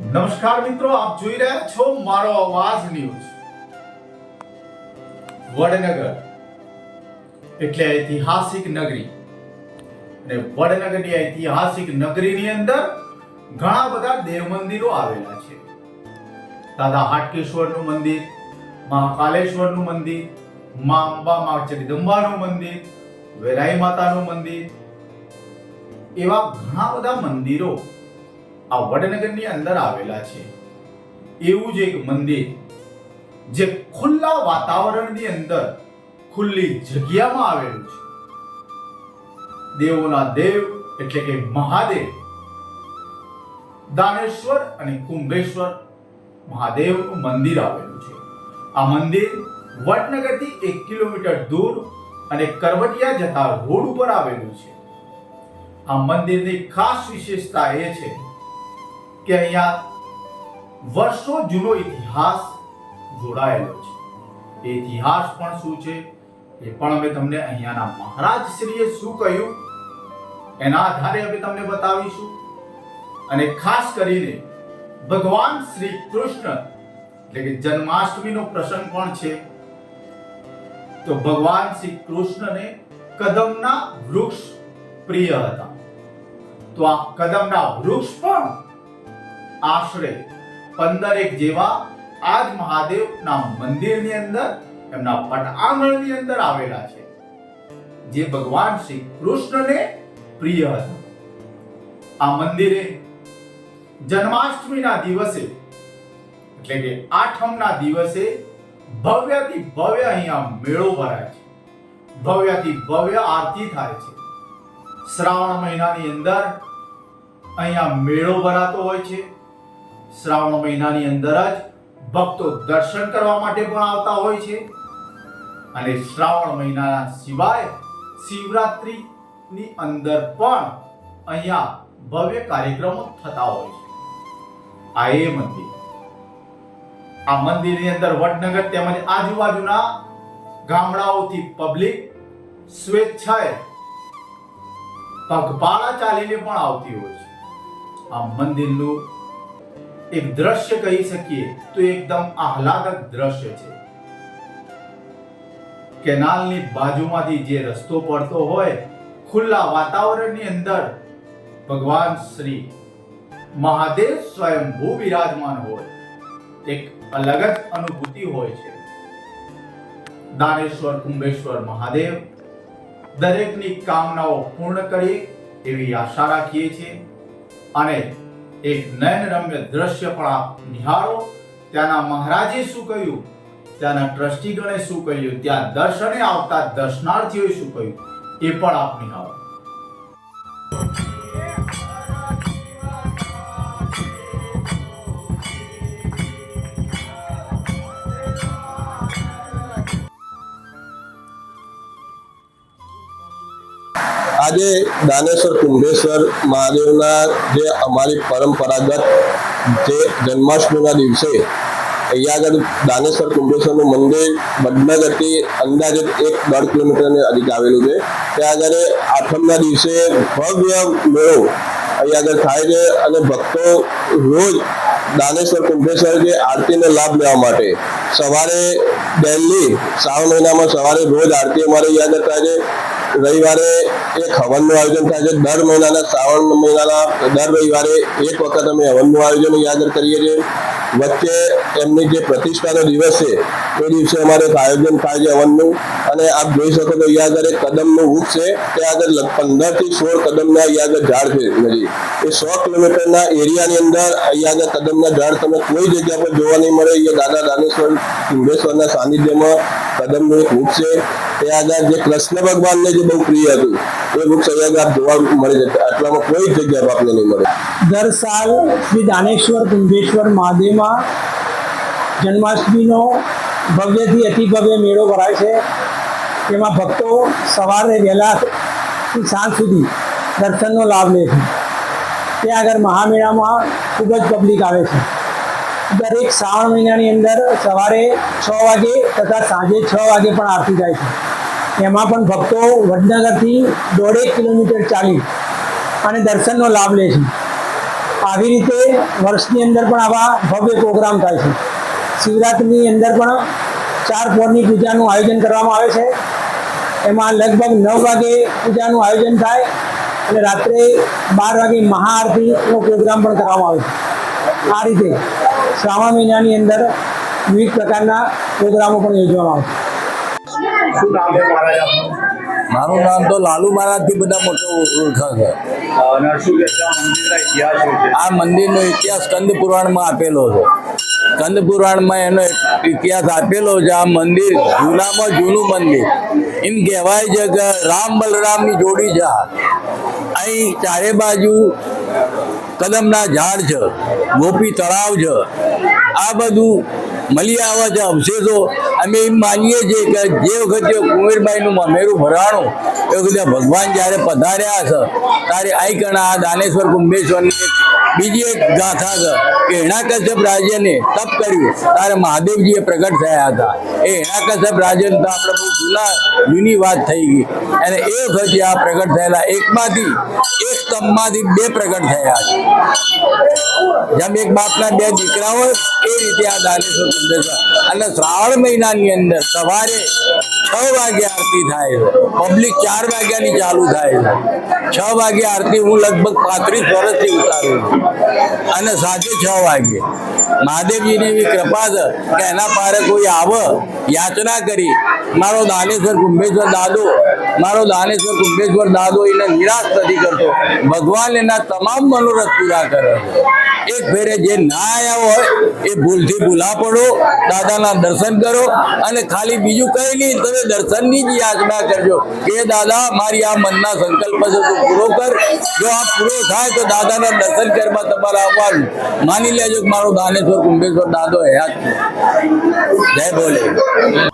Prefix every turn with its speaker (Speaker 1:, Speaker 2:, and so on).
Speaker 1: નમસ્કાર મિત્રો, આપ જોઈ રહ્યા છો મારો અવાજ ન્યૂઝ. વડનગર, એટલે ઐતિહાસિક નગરી. અને વડનગરની ઐતિહાસિક નગરીની અંદર ઘણા બધા દેવ મંદિરો આવેલા છે. દાદા હાટકેશ્વરનું મંદિર મહાકાલેશ્વરનું મંદિર, મા અંબા, મા જગદંબાનું મંદિર, વેરાઈ માતાનું મંદિર. એવા ઘણા બધા મંદિરો આ વડનગરની અંદર આવેલા છે. એવું જ એક મંદિર જે ખુલ્લા વાતાવરણની અંદર ખુલ્લી જગ્યામાં આવેલું છે. દેવોના દેવ એટલે કે મહાદેવ, દાનેશ્વર અને કુંભેશ્વર મહાદેવનું મંદિર આવેલું છે. આ મંદિર વડનગરથી એક કિલોમીટર દૂર અને કરવટિયા જતા રોડ ઉપર આવેલું છે. આ મંદિરની ખાસ વિશેષતા એ છે કે અહીંયા વર્ષો જૂનો ઇતિહાસ જોડાયેલો છે. એ ઇતિહાસ પણ શું છે? એ પણ અમે તમને અહીંયાના મહારાજ શ્રીએ શું કહ્યું? એના આધારે અમે તમને બતાવીશું. અને ખાસ કરીને ભગવાન શ્રી કૃષ્ણ, એટલે કે જન્માષ્ટમીનો પ્રસંગ પણ છે. તો ભગવાન શ્રી કૃષ્ણને કદમના વૃક્ષ પ્રિય હતા. તો આ કદમના વૃક્ષ પણ આશરે પંદર એક જેવા આજ મહાદેવના મંદિરની અંદર, એમના પટાંગણની અંદર આવેલા છે, જે ભગવાન શ્રી કૃષ્ણને પ્રિય હતા. આ મંદિરે જન્માષ્ટમીના દિવસે, એટલે કે આઠમના દિવસે ભવ્યથી ભવ્ય અહીંયા મેળો ભરાય છે. ભવ્યથી ભવ્ય આરતી થાય છે. શ્રાવણ મહિનાની અંદર અહીંયા મેળો ભરાતો હોય છે. શ્રાવણ મહિનાની અંદર જ ભક્તો દર્શન કરવા માટે પણ આવતા હોય છે. અને શ્રાવણ મહિના સિવાય શિવરાત્રીની અંદર પણ અહીંયા ભવ્ય કાર્યક્રમો થતા હોય છે. આ એ મંદિર. આ મંદિરની અંદર વડનગર તેમજ આજુબાજુના ગામડાઓથી પબ્લિક સ્વેચ્છાએ પગપાળા ચાલીને પણ આવતી હોય છે. આ મંદિરનું એક દ્રશ્ય કહી શકીએ તો એકદમ આહલાદક દ્રશ્ય છે. કેનાલની બાજુમાંથી જે રસ્તો પડતો હોય, ખુલ્લા વાતાવરણની અંદર ભગવાન શ્રી મહાદેવ સ્વયંભૂ વિરાજમાન હોય. એક અલગ જ અનુભૂતિ હોય છે. દાનેશ્વર, કુંભેશ્વર, મહાદેવ દરેકની કામનાઓ પૂર્ણ કરીએ એવી આશા રાખીએ છીએ. અને એક નયનરમ્ય દ્રશ્ય પણ આપ નિહાળો. ત્યાંના મહારાજે શું કહ્યું? ત્યાંના ટ્રસ્ટીગણે શું કહ્યું? ત્યાં દર્શને આવતા દર્શનાર્થીઓએ શું કહ્યું? એ પણ આપ નિહાળો.
Speaker 2: આજે દાનેશ્વર કુંભેશ્વર મહાદેવના જે અમારી પરંપરાગત જે જન્માષ્ટમીના દિવસે અહીંયા દાનેશ્વર કુંભેશ્વરનું મંદિર વડનગરથી અંદાજે એક દોઢ કિલોમીટરને અધિક આવેલું છે. ત્યાં આગળ આઠમના દિવસે ભવ્ય મેળો અહીંયા આગળ થાય છે અને ભક્તો રોજ દાનેશ્વર કુંભેશ્વર જે આરતીનો લાભ લેવા માટે સવારે ડેલી શ્રાવણ મહિનામાં સવારે રોજ આરતી અમારે અહીંયા આગળ થાય છે. રવિવારે એક હવનનું આયોજન થાય છે. દર મહિનાના શ્રાવણ મહિનાના દર રવિવારે એક વખત અમે હવનનું આયોજન યાદ કરીએ છીએ. વચ્ચે એમની જે પ્રતિષ્ઠાનો દિવસ છે, એ દિવસે અમારે આયોજન થાય છે હવનનું. અને આપ જોઈ શકો તો અહીંયા આગળ એક કદમનું વૃક્ષ છે. ત્યાં આગળ પંદરથી સોળ કદમના અહીંયા આગળ ઝાડ છે નજીક. એ સો કિલોમીટરના એરિયાની અંદર અહીંયા આગળ કદમના ઝાડ તમે કોઈ જગ્યા પર જોવા નહીં મળે. અહીંયા દાદા દાનેશ્વર કુંભેશ્વરના સાનિધ્યમાં કદમનું એક વૃક્ષ છે. ત્યાં આગળ જે કૃષ્ણ ભગવાનને જે બહુ પ્રિય હતું. એ વૃક્ષ અહીંયા આપ જોવા મળી જશે આટલામાં કોઈ જગ્યા આપને નહીં મળે.
Speaker 3: દર સાલ શ્રી દાનેશ્વર, કુંભેશ્વર, મહાદેવમાં જન્માષ્ટમીનો ભવ્યથી અતિ ભવ્ય મેળો ભરાય છે. તેમાં ભક્તો સવારે વહેલા સાંજ સુધી દર્શનનો લાભ લે છે. ત્યાં આગળ મહામેળામાં ખૂબ જ પબ્લિક આવે છે. દરેક શ્રાવણ મહિનાની અંદર સવારે છ વાગે તથા સાંજે છ વાગે પણ આરતી થાય છે. એમાં પણ ભક્તો વડનગરથી દોઢેક કિલોમીટર ચાલી અને દર્શનનો લાભ લે છે. આવી રીતે વર્ષની અંદર પણ આવા ભવ્ય પ્રોગ્રામ થાય છે. શિવરાત્રિની અંદર પણ ચાર પોરની પૂજાનું આયોજન કરવામાં આવે છે. એમાં લગભગ નવ વાગે પૂજાનું આયોજન થાય અને રાત્રે બાર વાગે મહાઆરતીનો પ્રોગ્રામ પણ કરવામાં આવે છે. આ રીતે શ્રાવણ મહિનાની અંદર વિવિધ પ્રકારના પ્રોગ્રામો પણ યોજવામાં આવે છે.
Speaker 1: શું નામ છે મહારાજ આપનું
Speaker 4: મારું નામ તો લાલુ મહારાજથી બધા મોટો ઓળખાશે
Speaker 1: અને શું કે છે આ મંદિરના ઇતિહાસ શું છે?
Speaker 4: આ મંદિરનો ઇતિહાસ સ્કંદ પુરાણમાં આપેલો છે. કંદ પુરાણમાં એનો ઇતિહાસ આપેલો છે આ મંદિર જૂનામાં જૂનું મંદિર. એમ કહેવાય છે કે રામ બલરામની જોડી છે અહીં ચારે બાજુ કદમના ઝાડ છે ગોપી તળાવ છે. આ બધું મળી આવા છે અવશેષો અમે એમ માનીએ છીએ કે જે વખતે કુંવરબાઈનું મમેરું ભરાણું, એ વખતે ભગવાન જ્યારે પધાર્યા છે ત્યારે આઈ કણા આ દાનેશ્વર કુંભેશ્વરની બીજી એક ગાથા છે. કે હિણાકશ્યપ રાજ્યને તપ કર્યું. ત્યારે મહાદેવજીએ પ્રગટ થયા હતા. એ હિણાકશ્યપ રાજ્ય તો આપણે બહુ જૂના, જૂની વાત થઈ ગઈ. અને એ વખતે આ પ્રગટ થયેલા એકમાંથી, એક સ્તંભમાંથી બે પ્રગટ થયા છે. જેમ એક બાપના બે દીકરા હોય, એ રીતે આ દાનેશ્વર કુંભેશ્વર અને શ્રાવણ મહિનાની અંદર સવારે છ વાગે આરતી થાય છે. પબ્લિક ચાર વાગ્યાની ચાલુ થાય છે. છ વાગે આરતી હું લગભગ પાંત્રીસ વર્ષથી ઉતારું છું. અને સાંજે છ વાગે. મહાદેવજીની એવી કૃપા છે કે એના પારે કોઈ આવે, યાચના કરી મારો દાનેશ્વર કુંભેશ્વર દાદો, મારો દાનેશ્વર કુંભેશ્વર દાદો એને નિરાશ નથી કરતો. ભગવાન એના તમામ મનોરથ પૂરા કરે એક ફેરે જે ના આવ્યા હોય, એ ભૂલથી ભૂલા પડો, દાદાના દર્શન કરો અને ખાલી બીજું કઈ નહીં, તમે દર્શનની જ યાચના કરજો. કે દાદા, મારી આ મનના સંકલ્પ છે, તું પૂરો કર. જો આ પૂરો થાય તો દાદાના દર્શન કરવા તમારે આવવાનું. માની લેજો કે મારો દાનેશ્વર કુંભેશ્વર દાદો હયાત જય બોલે.